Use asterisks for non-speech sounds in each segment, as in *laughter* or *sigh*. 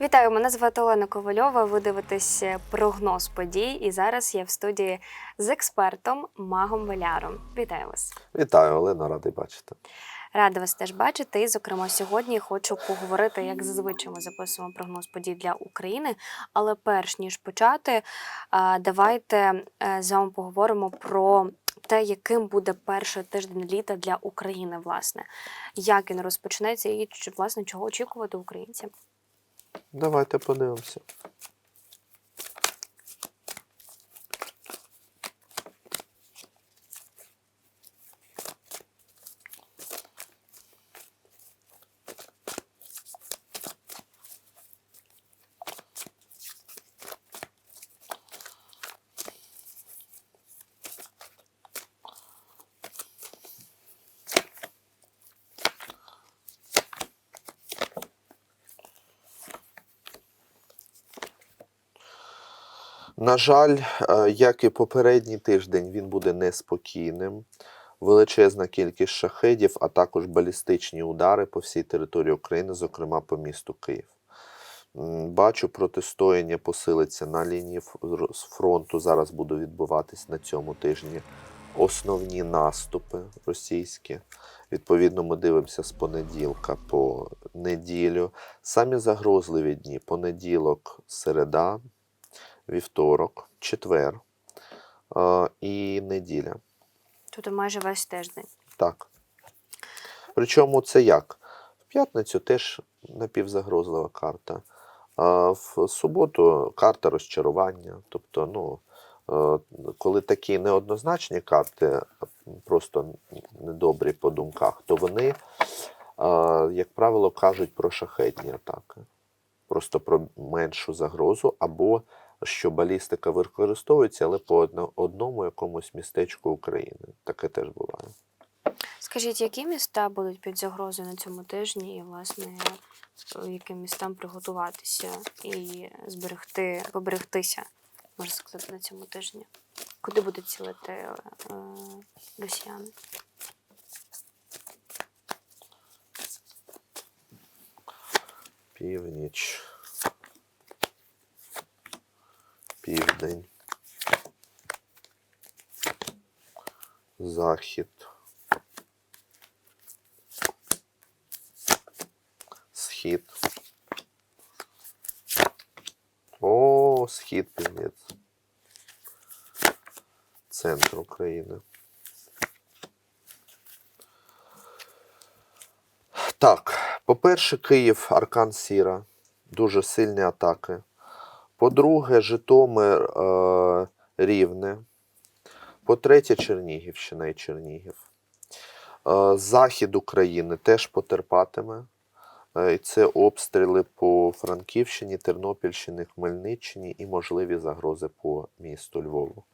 Вітаю, мене звати Олена Ковальова. Ви дивитесь прогноз подій. І зараз я в студії з експертом Магом Валяром. Вітаю вас. Вітаю, Олена, радий бачити. Рада вас теж бачити. І, зокрема, сьогодні хочу поговорити, як зазвичай ми записуємо прогноз подій для України. Але перш ніж почати, давайте е, з вами поговоримо про те, яким буде перший тиждень літа для України, власне, як він розпочнеться, і власне чого очікувати українцям. Давайте подивимося. На жаль, е, як і попередній тиждень, він буде неспокійним. Величезна кількість шахедів, а також балістичні удари по всій території України, зокрема по місту Київ. Бачу, протистояння посилиться на лінії фронту. Зараз буде відбуватись на цьому тижні основні наступи російські. Відповідно, ми дивимося з понеділка по неділю. Самі загрозливі дні понеділок, середа, вівторок, четвер і неділя. Тобто майже весь тиждень. Так. Причому це як? В п'ятницю теж напівзагрозлива карта. А в суботу карта розчарування. Тобто, ну, е, коли такі неоднозначні карти, просто недобрі по думках, то вони, як правило, кажуть про шахетні атаки. Просто про меншу загрозу, або що балістика використовується, але по одному якомусь містечку України. Таке теж буває. Скажіть, які міста будуть під загрозою на цьому тижні, і власне яким містам приготуватися і зберегти, поберегтися, можна сказати, на цьому тижні? Куди будуть цілити е, росіяни? Північ. Південь. Захід. Схід. О, схід півніць. Центр України. Так, по-перше, Київ, Аркан Сіра. Дуже сильні атаки. По-друге, Житомир е, Рівне. По-третє, Чернігівщина і Чернігів. Е, Захід України теж потерпатиме. Е, і це обстріли по Франківщині, Тернопільщині, Хмельниччині і можливі загрози по місту Львову.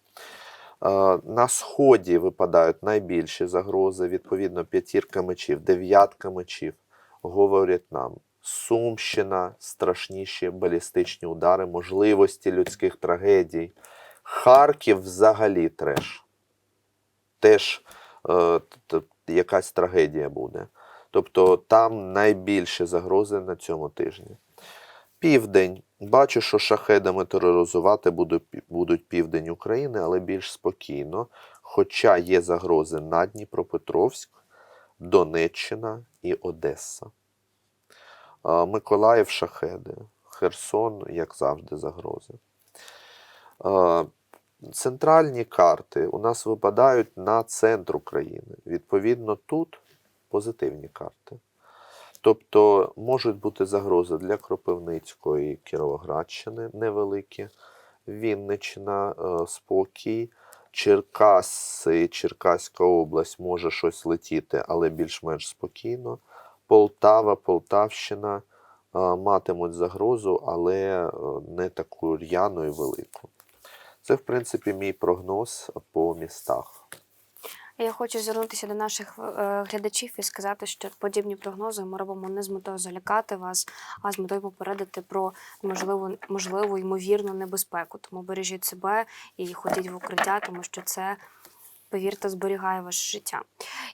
На сході випадають найбільші загрози, відповідно, п'ятірка мечів, дев'ятка мечів говорять нам. Сумщина, страшніші балістичні удари, можливості людських трагедій. Харків взагалі треш. Теж е, якась трагедія буде. Тобто там найбільші загрози на цьому тижні. Південь. Бачу, що шахедами тероризувати будуть південь України, але більш спокійно. Хоча є загрози на Дніпропетровськ, Донеччина і Одеса. Миколаїв шахеди, Херсон, як завжди, загрози. Центральні карти у нас випадають на центр України. Відповідно, тут позитивні карти. Тобто можуть бути загрози для Кропивницької Кіровоградщини невеликі, Вінниччина, е, спокій, Черкаси, Черкаська область може щось летіти, але більш-менш спокійно. Полтава, Полтавщина матимуть загрозу, але е, не таку р'яну і велику. Це, в принципі, мій прогноз по містах. Я хочу звернутися до наших е, глядачів і сказати, що подібні прогнози ми робимо не з метою залякати вас, а з метою попередити про можливу, можливу ймовірну небезпеку. Тому бережіть себе і ходіть в укриття, тому що це повірте, зберігає ваше життя.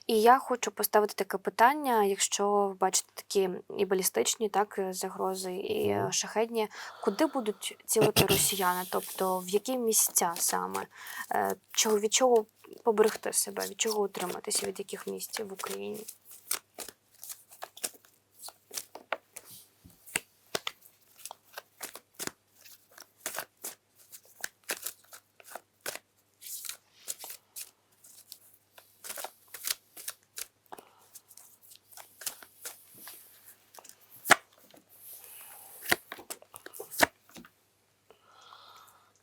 І я хочу поставити таке питання: якщо ви бачите такі і балістичні, так загрози, і е, шахедні, куди будуть цілити росіяни? Тобто в які місця саме? Е, Чого від чого поберегти себе? Від чого утриматися? Від яких місць в Україні?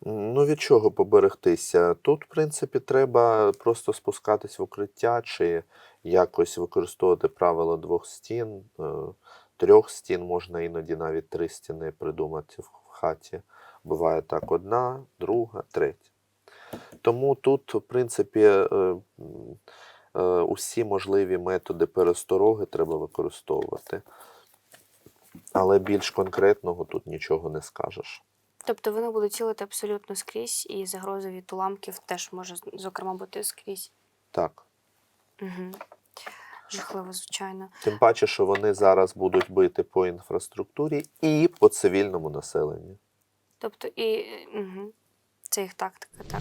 Ну, від чого поберегтися? Тут, в принципі, треба просто спускатись в укриття чи якось використовувати правило двох стін, е, трьох стін, можна іноді навіть три стіни придумати в хаті. Буває так: одна, друга, третя. Тому тут, в принципі, е, е, усі можливі методи перестороги треба використовувати. Але більш конкретного тут нічого не скажеш. Тобто вони будуть цілити абсолютно скрізь, і загроза від уламків теж може, зокрема, бути скрізь. Так. Угу. Жахливо, звичайно. Тим паче, що вони зараз будуть бити по інфраструктурі і по цивільному населенню. Тобто і угу. це їх тактика, так.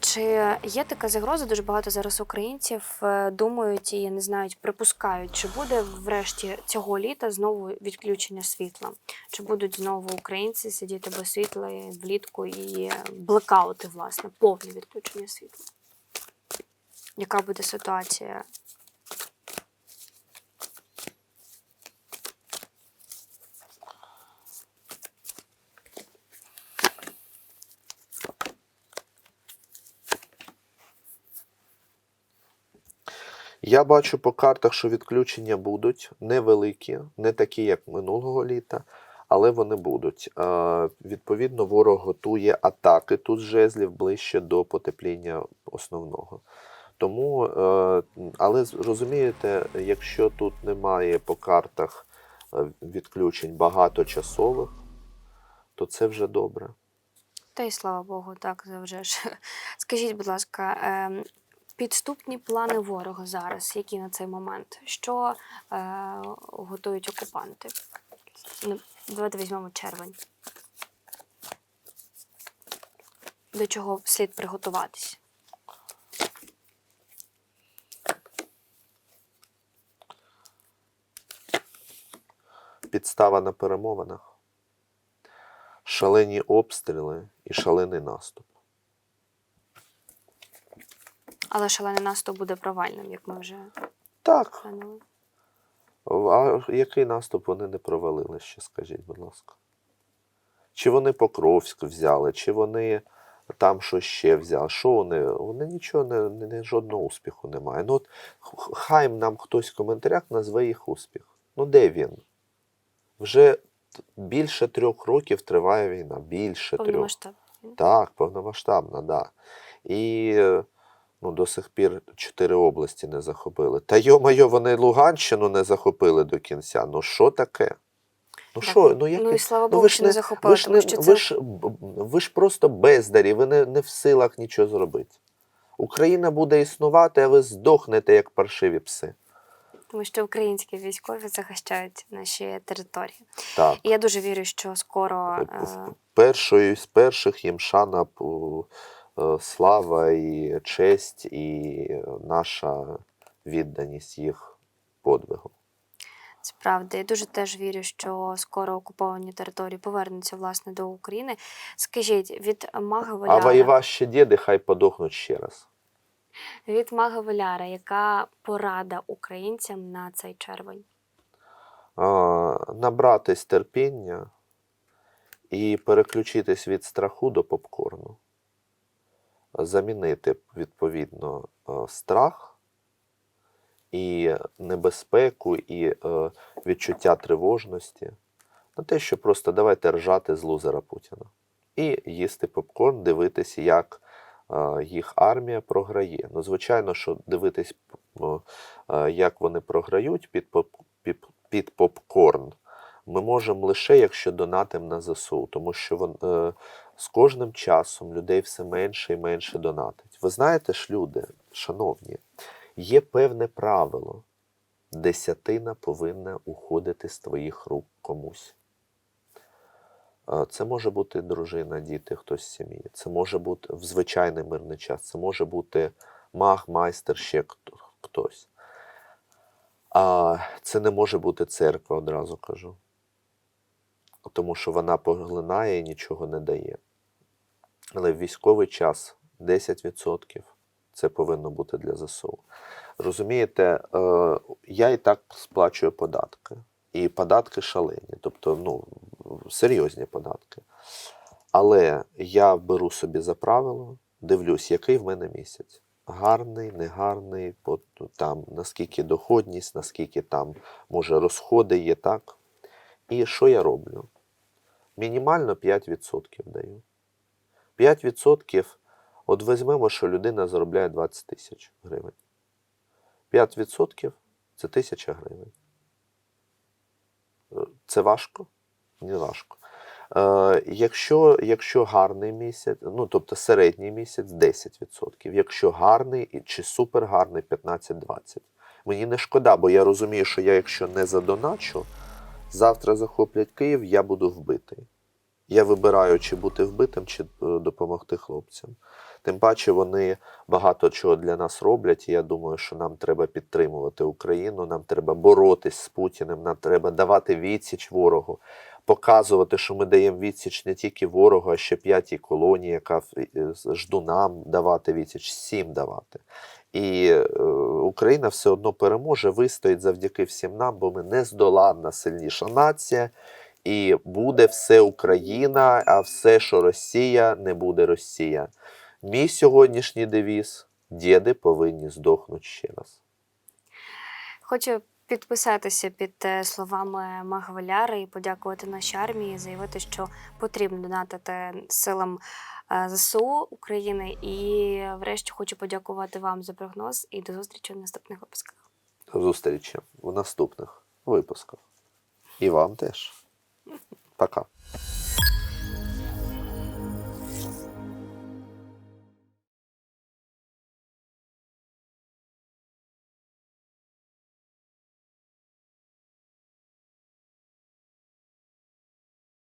Чи є така загроза? Дуже багато зараз українців е, думають і не знають, припускають, чи буде врешті цього літа знову відключення світла? Чи будуть знову українці сидіти без світла влітку і блекаути, власне, повне відключення світла? Яка буде ситуація? Я бачу по картах, що відключення будуть невеликі, не такі, як минулого літа, але вони будуть. Відповідно, ворог готує атаки тут жезлів ближче до потепління основного. Тому, е, але розумієте, якщо тут немає по картах е, відключень багаточасових, то це вже добре. Та й слава Богу, так завжди ж. *laughs* Скажіть, будь ласка, ем, підступні плани ворога зараз, які на цей момент? Що е, готують окупанти? Ну, Давайте візьмемо червень. До чого слід приготуватись? Підстава на перемовинах, шалені обстріли і шалений наступ. Але шалений наступ буде провальним, як ми вже Так, поняли. А який наступ вони не провалили ще, скажіть, будь ласка? Чи вони Покровськ взяли, чи вони там щось ще взяли? Що вони? Вони нічого не, не, не- жодного успіху немає. Ну от хай нам хтось в коментарях назве їх успіх. Ну де він? Вже більше трьох років триває війна. Більше трьох. Повномасштаб. Так, повномасштабна, да. І е, ну, до сих пір чотири області не захопили. Та йо-моє, вони Луганщину не захопили до кінця. Ну що таке? Ну Так, що, ну яке? Ну і слава Ну, Богу, ви ж що не не- захопили, ви ж, тому що ви, ж, ви ж просто бездарі, ви не, не в силах нічого зробити. Україна буде існувати, а ви здохнете, як паршиві пси. тому що українські військові захищають наші території. Так. І я дуже вірю, що скоро Е, Першою з перших їм шана, слава і честь, і наша відданість їх подвигу. Це правда. Я дуже теж вірю, що скоро окуповані території повернуться власне до України. Скажіть, від мага А Валяра, воюващі діди хай подохнуть ще раз. від мага Валяра, яка порада українцям на цей червень? А, набратись терпіння і переключитись від страху до попкорну. Замінити відповідно е, страх і небезпеку, і е, відчуття тривожності на те, що просто давайте ржати з лузера Путіна і їсти попкорн, дивитися, як е, їх армія програє. Ну, звичайно, що дивитись, як вони програють під, під, попкорн, ми можемо лише якщо донатимо на ЗСУ, тому що з кожним часом людей все менше і менше донатить. Ви знаєте ж, люди, шановні, є певне правило. Десятина повинна уходити з твоїх рук комусь. Е, Це може бути дружина, діти, хтось з сім'ї. Це може бути в звичайний мирний час. Це може бути маг, майстер, ще хтось. А це не може бути церква, одразу кажу. Тому що вона поглинає і нічого не дає. Але в військовий час 10% це повинно бути для ЗСУ. Розумієте, е, я і так сплачую податки. І податки шалені, тобто ну, серйозні податки. Але я беру собі за правило, дивлюсь, який в мене місяць. Гарний, негарний, по- там, наскільки доходність, наскільки там, може, розходи є, так? І що я роблю? Мінімально 5% даю. 5%, от візьмемо, що людина заробляє 20 тисяч гривень. 5% це тисяча гривень. Е, Це важко? Не важко. Е, якщо, якщо гарний місяць, ну тобто середній місяць 10%. Якщо гарний чи супергарний 15-20%. Мені не шкода, бо я розумію, що я, якщо не задоначу, завтра захоплять Київ, я буду вбитий. Я вибираю, чи бути вбитим, чи е, допомогти хлопцям. Тим паче вони багато чого для нас роблять, і я думаю, що нам треба підтримувати Україну, нам треба боротись з Путіним, нам треба давати відсіч ворогу, показувати, що ми даємо відсіч не тільки ворогу, а ще п'ятій колонії, яка е, жду нам давати відсіч, всім давати. І е, Україна все одно переможе, вистоїть завдяки всім нам, бо ми нездоланна сильніша нація. І буде все Україна, а все, що Росія, не буде Росія. Мій сьогоднішній девіз діди повинні здохнути ще раз. Хочу підписатися під е, словами Магваляра і подякувати нашій армії, заявити, що потрібно донатити силам е, ЗСУ України. І врешті хочу подякувати вам за прогноз і до зустрічі в наступних випусках. До зустрічі в наступних випусках. І вам теж. Пока.